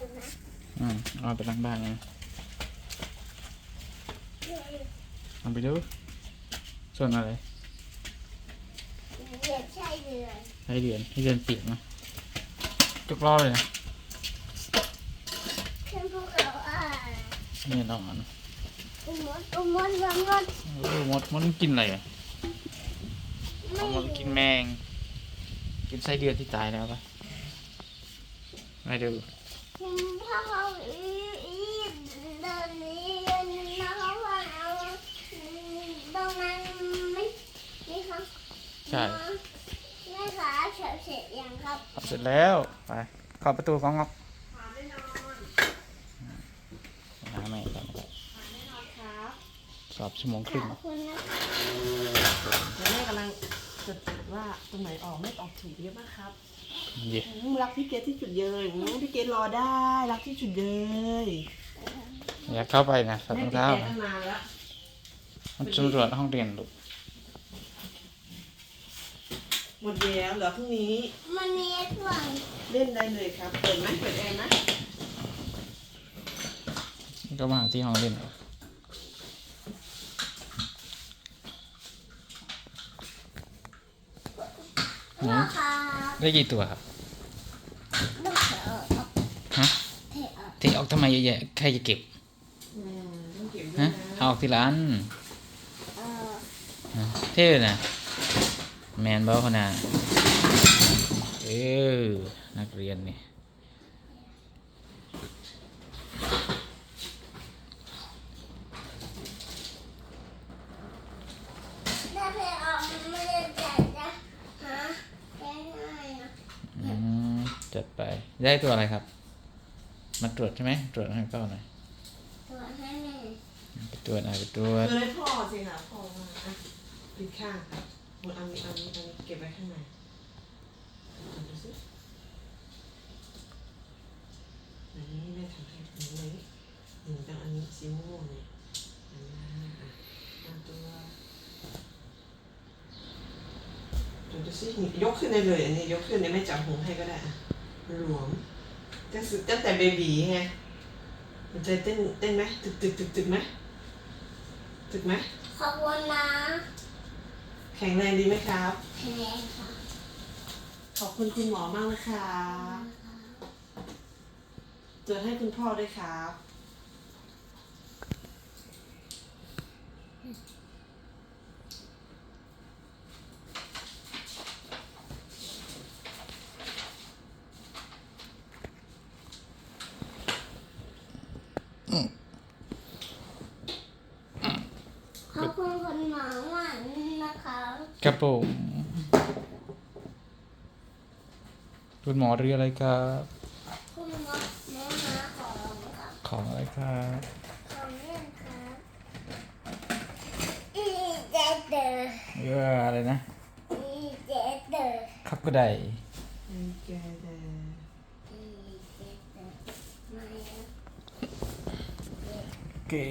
อยู่นะอืมเอาไปล้างบ้านไงเอาไปดูส่วนอะไรเหยียบใช่เดือนให้เดือนให้เดือนเปียกนะทุกรอบเลยนะเพื่อนพวกเขาอะนี่นอนอุมดอุมดวันมดโอ้มดมดมันกินอะไรอะไม่เอามดกินแมง กินไส้เดือนที่ตายแล้วปะไม่ดู ถ้าเขาอีอีเดินนี้เดินนะเขาว่าเอาตรงนั้นไม่นี่ครับใช่แม่ขาเฉยเสร็จยังครับเอาเสร็จแล้ว ไปข้าประตูของงอกหาแม่ก่อนนะครับสอบชั่วโมงครึ่งขอบคุณนะ เดี๋ยวแม่กำลังจดว่า ตรงไหนออกไม่ออกถูกเยอะมากครับเย่อืมรักพี่เกดที่สุดเลยอืมพี่เกดรอได้ รักที่สุดเลยอยากเข้าไปนะสับแม่รองติดเท้าแอร์ตั้งนานแล้วมันสำรวจห้องเรียนลูกหมดแล้วเหลือพรุ่งนี้ มันมีส่วนเล่นได้เลยครับ เปิดไหมเปิดแอร์ไหมนี่ก็มาหาที่ห้องเรียน พ่อครับได้กี่ตัวครับต้องเถอะฮะเถอะเทออกทำไมเยอะแยะใครจะเก็บอืมต้องเก็บด้วฮะยเอานะออกทีละอันเออฮะเท่นะแมนบอลนะเออนักเรียนนี่ ถ้าเถอะออกมันจะจัดจะหาได้ง่ายนะ อืม จัดไป ได้ตัวอะไรครับ มาตรวจใช่ไหม ตรวจให้พ่อหน่อยตัวให้ไปตรวจหน่อยไปตรวจเปิดให้พ่อสิค่ะพ่อมาอะปิดข้างครับเอาอันนี้อันนี้อันนี้เก็บไว้ข้างในดูสิอันนี้แม่ทำให้หนูเลยหนูต้องอันนี้สีม่วงเนี่ยอันนี้อะเอาตัวดูดูสิยกขึ้นได้เลยอันนี้ยกขึ้นเนี่ยไม่จับหูให้ก็ได้อะ หลวมตั้งแต่ตั้งแต่เบบีไงมันใจเต้นเต้นไหมตึกตึกตึกตึกไหมตึกไหมขอบคุณนะแข็งแรงดีไหมครับแพงค่ะขอบคุณคุณหมอมากนะครับตรวจให้คุณพ่อด้วยครับ ขอบคุณคุณหมอหวานนะคะครับผมคุณหมอเรียกอะไรครับ คุณหมอหมอหาของกับของอะไรครับของเล่นครับอีเจเดอร์เยอะอะไรนะอีเจเดอร์ครับก็ได้ อี